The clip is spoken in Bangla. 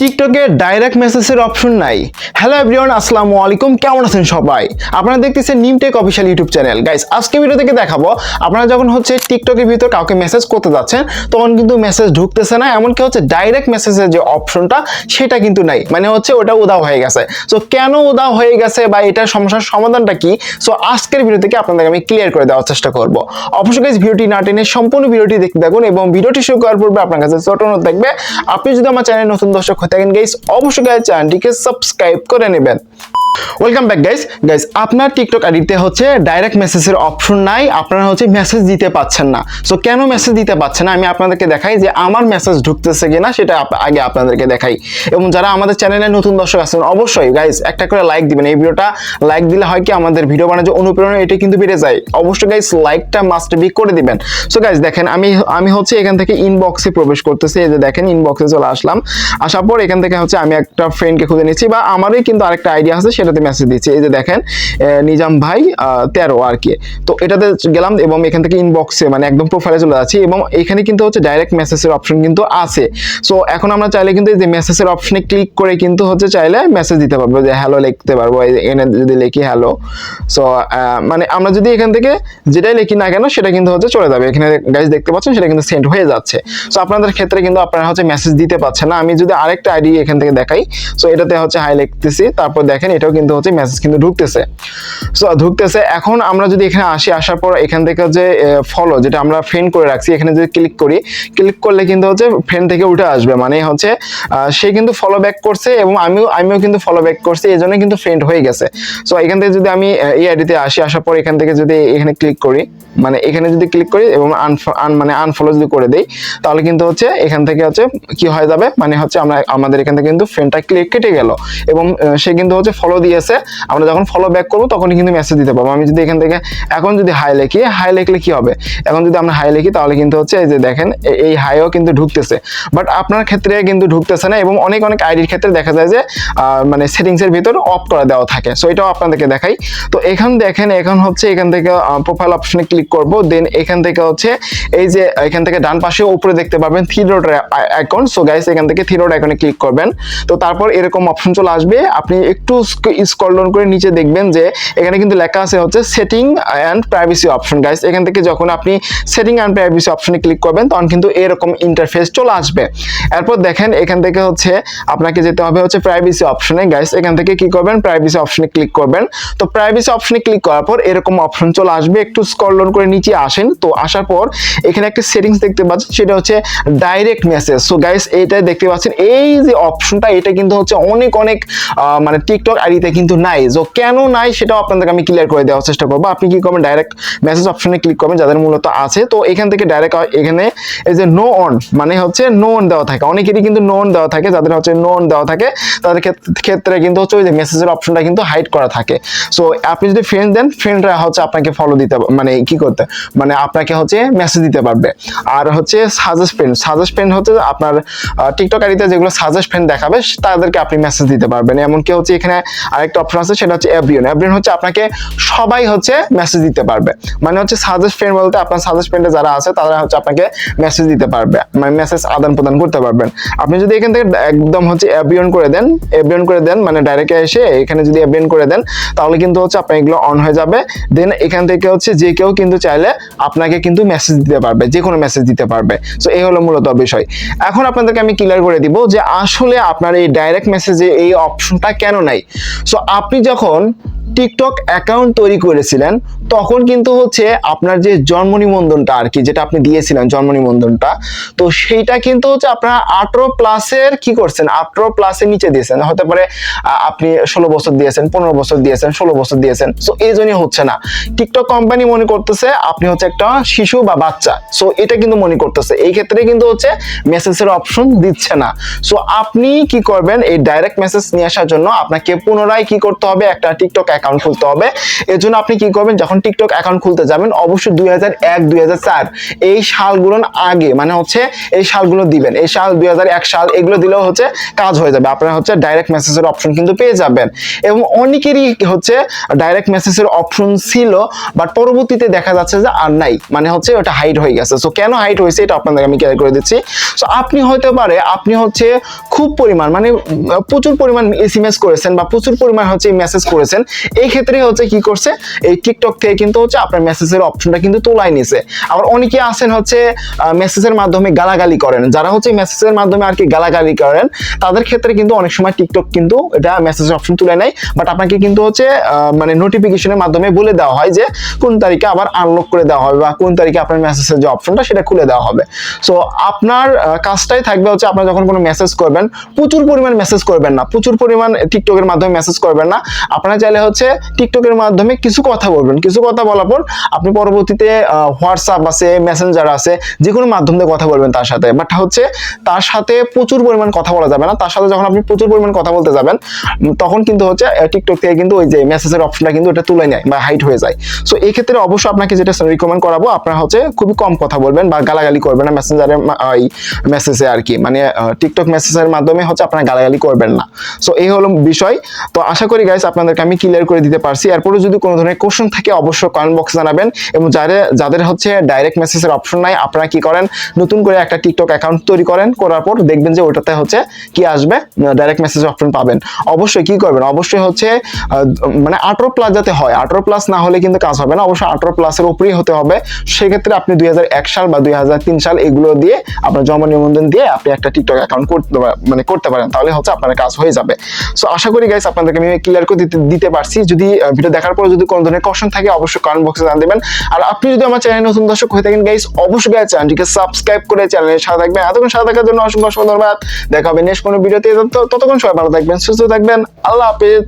টিকটকে ডাইরেক্ট মেসেজের অপশন নাই। হ্যালো এভরিওয়ান আসসালামু আলাইকুম। কেমন আছেন সবাই? আপনারা দেখতেছেন Nimtech official YouTube channel guys আজকে ভিডিও থেকে দেখাবো, আপনারা যখন হচ্ছে টিকটকের ভিতর কাউকে মেসেজ করতে যাচ্ছেন, তখন কিন্তু মেসেজ ঢুকতেছে না, এমনকি হচ্ছে ডাইরেক্ট মেসেজের যে অপশনটা সেটা কিন্তু নাই। মানে হচ্ছে ওটা উদাও হয়ে গেছে। সো কেন উদাও হয়ে গেছে বা এটার সমস্যার সমাধানটা কি? সো আজকের ভিডিও থেকে আপনাদেরকে আমি ক্লিয়ার করে দেওয়ার চেষ্টা করব। অবশ্যই গাইস ভিডিওটি না টেনে সম্পূর্ণ ভিডিওটি দেখতে থাকুন এবং ভিডিওটি শুরু করার পূর্বে আপনার কাছে ছোট অনুরোধ থাকবে, আপনি যদি আমার চ্যানেল নতুন দর্শক থাকেন গাইস অবশ্যই গাইস চ্যানেলটিকে সাবস্ক্রাইব করে নেবেন। ওয়েলকাম ব্যাক গাইস গাইস আপনার টিকটক আইডিতে হচ্ছে ডাইরেক্ট মেসেজের অপশন নাই। আপনারা হচ্ছে মেসেজ দিতে পাচ্ছেন না। সো কেন মেসেজ দিতে পাচ্ছেন না? আমি আপনাদেরকে দেখাই যে আমার মেসেজ ঢুকতেছে কিনা, সেটা আগে আপনাদেরকে দেখাই। এবং যারা আমাদের চ্যানেলে নতুন দর্শক আছেন, অবশ্যই গাইস একটা করে লাইক দিবেন। এই ভিডিওটা লাইক দিলে হয় কি, আমাদের ভিডিও বানানোর যে অনুপ্রেরণা, এটা কিন্তু বেড়ে যায়। অবশ্যই গাইস লাইকটা মাস্ট বি করে দিবেন। সো গাইস দেখেন, আমি আমি হচ্ছে এখান থেকে ইনবক্সে প্রবেশ করতেছি। এই যে দেখেন ইনবক্সে চলে আসলাম। আসার পর এখান থেকে হচ্ছে আমি একটা ফ্রেন্ডকে খুঁজে নিচ্ছি বা আমারই কিন্তু আরেকটা আইডিয়া আছে সেটাতে মেসেজ দিচ্ছি এই যে দেখেন নিজাম ভাই তেরো আর কি। তো এটাতে গেলাম এবং এখান থেকে ইনবক্সে মানে একদম প্রোফাইলে চলে যাচ্ছি এবং এখানে কিন্তু হচ্ছে ডাইরেক্ট মেসেজের অপশন কিন্তু আছে। সো এখন আমরা চাইলে কিন্তু এই যে মেসেজের অপশনে ক্লিক করে কিন্তু হচ্ছে চাইলে মেসেজ দিতে পারব যে হ্যালো লিখতে পারব এখানে যদি লিখি হ্যালো সো মানে আমরা যদি এখান থেকে যেটাই লিখি না কেন, সেটা কিন্তু হচ্ছে চলে যাবে। এখানে গাইজ দেখতে পাচ্ছেন, সেটা কিন্তু সেন্ড হয়ে যাচ্ছে। সো আপনাদের ক্ষেত্রে কিন্তু আপনারা হচ্ছে মেসেজ দিতে পারছেন না। আমি যদি আরেকটা আইডি এখান থেকে দেখাই সো এটাতে হচ্ছে হাই লিখতেছি। তারপর দেখেন, এটাও কিন্তু হচ্ছে মেসেজ কিন্তু ঢুকতেছে। সো ঢুকতেছে। এখন আমরা যদি এখানে আসি, আসার পর এখান থেকে যে ফলো যেটা আমরা ফ্রেন্ড করে রাখছি, এখানে যদি ক্লিক করি ক্লিক করলে কিন্তু হচ্ছে ফ্রেন্ড থেকে উঠে আসবে। মানে হচ্ছে সে কিন্তু ফলো ব্যাক করছে এবং আমিও আমিও কিন্তু ফলো ব্যাক করছি, এই জন্য কিন্তু ফ্রেন্ড হয়ে গেছে। সো এখান থেকে যদি আমি এই আইডিতে আসি, আসার পর এখান থেকে যদি এখানে ক্লিক করি মানে এখানে যদি ক্লিক করি এবং আন মানে আনফলো যদি করে দেই, তাহলে কিন্তু হচ্ছে এখান থেকে হচ্ছে কি হয়ে যাবে? মানে হচ্ছে আমরা, আমাদের এখান থেকে কিন্তু ফ্রেন্ডটা ক্লিক কেটে গেল। এবং সে কিন্তু হচ্ছে ফলো দিয়েছে। আমরা যখন ফলো ব্যাক করব, তখনই কিন্তু মেসেজ দিতে পারব। আমি যদি এখান থেকে, এখন যদি হাই লিখি হাই লিখলে কি হবে? এখন যদি আমরা হাই লিখি, তাহলে কিন্তু হচ্ছে এই যে দেখেন এই হাইও কিন্তু ঢুকতেছে। বাট আপনার ক্ষেত্রে কিন্তু ঢুকতেছে না এবং অনেক অনেক আইডির ক্ষেত্রে দেখা যায় যে মানে সেটিংসের ভিতর অফ করে দেওয়া থাকে। সো এটাও আপনাদেরকে দেখাই। তো এখান দেখেন, এখন হচ্ছে এখান থেকে প্রোফাইল অপশনে ক্লিক করব দেন এখান থেকে হচ্ছে এই যে এখান থেকে ডান পাশে উপরে দেখতে পাবেন three dot icon so guys এখান থেকে থ্রি ডট আইকনে ক্লিক করবেন। তো তারপর এরকম অপশন চলে আসবে, আপনি একটু স্ক্রল ডাউন করে নিচে দেখবেন যে এখানে কিন্তু লেখা আছে হচ্ছে setting and privacy option guys এখান থেকে যখন আপনি সেটিং অ্যান্ড প্রাইভেসি অপশনে ক্লিক করবেন, তখন কিন্তু এরকম ইন্টারফেস চলে আসবে। এরপর দেখেন এখান থেকে হচ্ছে আপনাকে যেতে হবে হচ্ছে প্রাইভেসি অপশনে গাইস এখান থেকে কি করবেন? প্রাইভেসি অপশনে ক্লিক করবেন। তো প্রাইভেসি অপশনে ক্লিক করার পর এরকম অপশন চলে আসবে। একটু স্ক্রল ডাউন করে নিচে আসেন, তো আসার পর এখানে একটা সেটিংস দেখতে পাচ্ছেন, সেটা হচ্ছে ডাইরেক্ট মেসেজ সো গাইস এইটা দেখতে পাচ্ছেন, এই যে অপশনটা এটা কিন্তু হচ্ছে অনেক অনেক মানে টিকটক আইডিতে কিন্তু নাই। তো কেন নাই সেটাও আপনাদেরকে আমি ক্লিয়ার করে দেওয়ার চেষ্টা করব। আপনি কি করবেন ডাইরেক্ট মেসেজ অপশনে ক্লিক করবেন, যাদের মূলত আছে, তো এখান থেকে ডাইরেক্ট এখানে এই যে নো অন মানে হচ্ছে নো অন দেওয়া থাকে। অনেকেরই কিন্তু নো অন দেওয়া থাকে, যাদের হচ্ছে নো অন দেওয়া থাকে, তাদের ক্ষেত- ক্ষেত্রে কিন্তু হচ্ছে ওই যে মেসেজের অপশনটা কিন্তু হাইড করা থাকে। সো আপনি যদি ফ্রেন্ড দেন ফ্রেন্ডরা হচ্ছে আপনাকে ফলো দিতে মানে কি করতে। মানে আপনাকে হচ্ছে মেসেজ দিতে পারবে। আর হচ্ছে সাজেস্ট ফ্রেন্ড সাজেস্ট ফ্রেন্ড হচ্ছে আপনার টিকটক আইডিতে যেগুলো সাজেস্ট ফ্রেন্ড দেখাবে তাদেরকে আপনি মেসেজ দিতে পারবেন। এমনকি হচ্ছে এখানে আরেকটা অপশন আছে, সেটা হচ্ছে এভরিয়ন এভরিয়ন হচ্ছে আপনাকে সবাই হচ্ছে মেসেজ দিতে পারবে। মানে হচ্ছে সাজেস্ট ফ্রেন্ড বলতে আপনার সাজেস্ট ফ্রেন্ডে যারা আছে, তারা হচ্ছে আপনাকে মেসেজ দিতে পারবে। মানে মেসেজ আদান প্রদান করতে পারবেন। আপনি যদি এখান থেকে একদম হচ্ছে এভরিয়ন করে দেন এভরিয়ন করে দেন মানে ডাইরেক্ট এসে এখানে যদি এভরিয়ন করে দেন, তাহলে কিন্তু হচ্ছে আপনার এগুলো অন হয়ে যাবে। দেন এখান থেকে হচ্ছে যে কেউ কিন্তু চাইলে আপনাকে কিন্তু মেসেজ দিতে পারবে যে কোনো মেসেজ দিতে পারবে। সো এই হলো মূলত বিষয়। এখন আপনাদেরকে আমি ক্লিয়ার করে দিব যে আসলে আপনার এই ডাইরেক্ট মেসেজে এই অপশনটা কেন নাই? সো আপনি যখন টিকটক অ্যাকাউন্ট তৈরি করেছিলেন, তখন কিন্তু হচ্ছে আপনার যে জন্ম নিবন্ধনটা আর কি, যেটা আপনি দিয়েছিলেন জন্ম নিবন্ধনটা, তো সেইটা কিন্তু হচ্ছে আপনার আঠারো প্লাসের কি করছেন? আঠারো প্লাসের নিচে দিয়েছেন। হতে পারে আপনি ষোলো বছর দিয়েছেন, পনেরো বছর দিয়েছেন, ষোলো বছর দিয়েছেন সো এই জন্যই হচ্ছে না। টিকটক কোম্পানি মনে করতেছে আপনি হচ্ছে একটা শিশু বা বাচ্চা সো এটা কিন্তু মনে করতেছে। এই ক্ষেত্রে কিন্তু হচ্ছে মেসেজের অপশন দিচ্ছে না। সো আপনি কি করবেন, এই ডাইরেক্ট মেসেজ নিয়ে আসার জন্য আপনাকে পুনরায় কি করতে হবে, একটা টিকটক অ্যাকাউন্ট অ্যাকাউন্ট খুলতে হবে। এর জন্য আপনি কি করবেন, যখন টিকটক অ্যাকাউন্ট খুলতে যাবেন, অবশ্যই দুই হাজার এই সালগুলোর আগে মানে হচ্ছে এই সালগুলো দিবেন। এই সাল, দুই হাজার এক সাল, এগুলো দিলেও হচ্ছে কাজ হয়ে যাবে। আপনারা হচ্ছে ডাইরেক্ট মেসেজের অপশন কিন্তু পেয়ে যাবেন। এবং অনেকেরই হচ্ছে ডাইরেক্ট মেসেজের অপশন ছিল বাট পরবর্তীতে দেখা যাচ্ছে যে আর নাই। মানে হচ্ছে ওটা হাইট হয়ে গেছে। সো কেন হাইট হয়েছে এটা আপনাদের আমি ক্লিয়ার করে দিচ্ছি। সো আপনি হতে পারে, আপনি হচ্ছে খুব পরিমাণ মানে প্রচুর পরিমাণ এসএমএস করেছেন বা প্রচুর পরিমাণ হচ্ছে মেসেজ করেছেন। এই ক্ষেত্রে হচ্ছে কি করছে, এই টিকটক থেকে কিন্তু হচ্ছে আপনার মেসেজের অপশনটা কিন্তু তোলাই নিছে। আবার অনেকে আছেন হচ্ছে মেসেজের মাধ্যমে গালাগালি করেন। যারা হচ্ছে মেসেজের মাধ্যমে আর কি গালাগালি করেন, তাদের ক্ষেত্রে কিন্তু অনেক সময় টিকটক কিন্তু এটা মেসেজের অপশন তুলে নেয়। বাট আপনাকে কিন্তু হচ্ছে মানে নোটিফিকেশনের মাধ্যমে বলে দেওয়া হয় যে, কোন তারিখে আবার আনলক করে দেওয়া হবে বা কোন তারিখে আপনার মেসেজের যে অপশনটা সেটা খুলে দেওয়া হবে। সো আপনার কাজটাই থাকবে হচ্ছে আপনার যখন কোনো মেসেজ করবেন, প্রচুর পরিমাণ মেসেজ করবেন না। প্রচুর পরিমাণ টিকটকের মাধ্যমে মেসেজ করবেন না। আপনারা চাইলে হচ্ছে টিকটকের মাধ্যমে কিছু কথা বলবেন। কিছু কথা বলার পর আপনি পরবর্তীতে হোয়াটসঅ্যাপ আছে মেসেঞ্জার আছে যে কোনো মাধ্যম দিয়ে কথা বলবেন তার সাথে। বাট হচ্ছে তার সাথে প্রচুর পরিমাণ কথা বলা যাবে না। তার সাথে যখন আপনি প্রচুর পরিমাণ কথা বলতে যাবেন, তখন কিন্তু হচ্ছে টিকটক থেকে কিন্তু ওই যে মেসেজের অপশনটা কিন্তু এটা তুলে নেয় বা হাইট হয়ে যায়। সো এই ক্ষেত্রে অবশ্যই আপনাকে যেটা রিকমেন্ড করাবো, আপনারা হচ্ছে খুবই কম কথা বলবেন বা গালাগালি করবেন না মেসেঞ্জারের ওই মেসেজে আর কি। মানে টিকটক মেসেজের মাধ্যমে হচ্ছে আপনারা গালাগালি করবেন না। সো এই হলো বিষয়। তো আশা করি গাইস আপনাদেরকে আমি ক্লিয়ার করে দিতে পারছি। এরপরে যদি কোনো ধরনের কোশ্চেন থাকে, অবশ্যই কমেন্ট বক্সে জানাবেন এবং যাদের যাদের হচ্ছে ডাইরেক্ট মেসেজের অপশন নাই, আপনারা কি করেন? নতুন করে একটা টিকটক অ্যাকাউন্ট তৈরি করেন, করার পর দেখবেন যে ওটাতে হচ্ছে কি আসবে ডাইরেক্ট মেসেজ অপশন পাবেন। অবশ্যই কি করবেন? অবশ্যই হচ্ছে মানে আঠারো প্লাস যাতে হয়, আঠারো প্লাস না হলে কিন্তু কাজ হবে না, অবশ্যই আঠারো প্লাসের উপরেই হতে হবে। সেক্ষেত্রে আপনি দুই হাজার এক সাল বা দুই হাজার তিন সাল এগুলো দিয়ে আপনার জমা নিবন্ধন দিয়ে আপনি একটা টিকটক অ্যাকাউন্ট করতে মানে করতে পারেন, তাহলে হচ্ছে আপনার কাজ হয়ে যাবে। সো আশা করি গাইস আপনাদেরকে আমি ক্লিয়ার করে দিতে পারছি। যদি ভিডিও দেখার পর যদি কোনো ধরনের কোশ্চেন থাকে, অবশ্যই কমেন্ট বক্সে জানিয়ে দেবেন। আর আপনি যদি আমার চ্যানেল নতুন দর্শক হয়ে থাকেন গাইস অবশ্যই গাইস চ্যানেলটিকে সাবস্ক্রাইব করে চ্যানেলের সাথে থাকবেন। এতক্ষণ সাথে থাকার জন্য অসংখ্য অসংখ্য ধন্যবাদ। দেখা হবে নেক্সট কোনো ভিডিওতে ততক্ষণ সবাই ভালো থাকবেন, সুস্থ থাকবেন। আল্লাহ হাফেজ।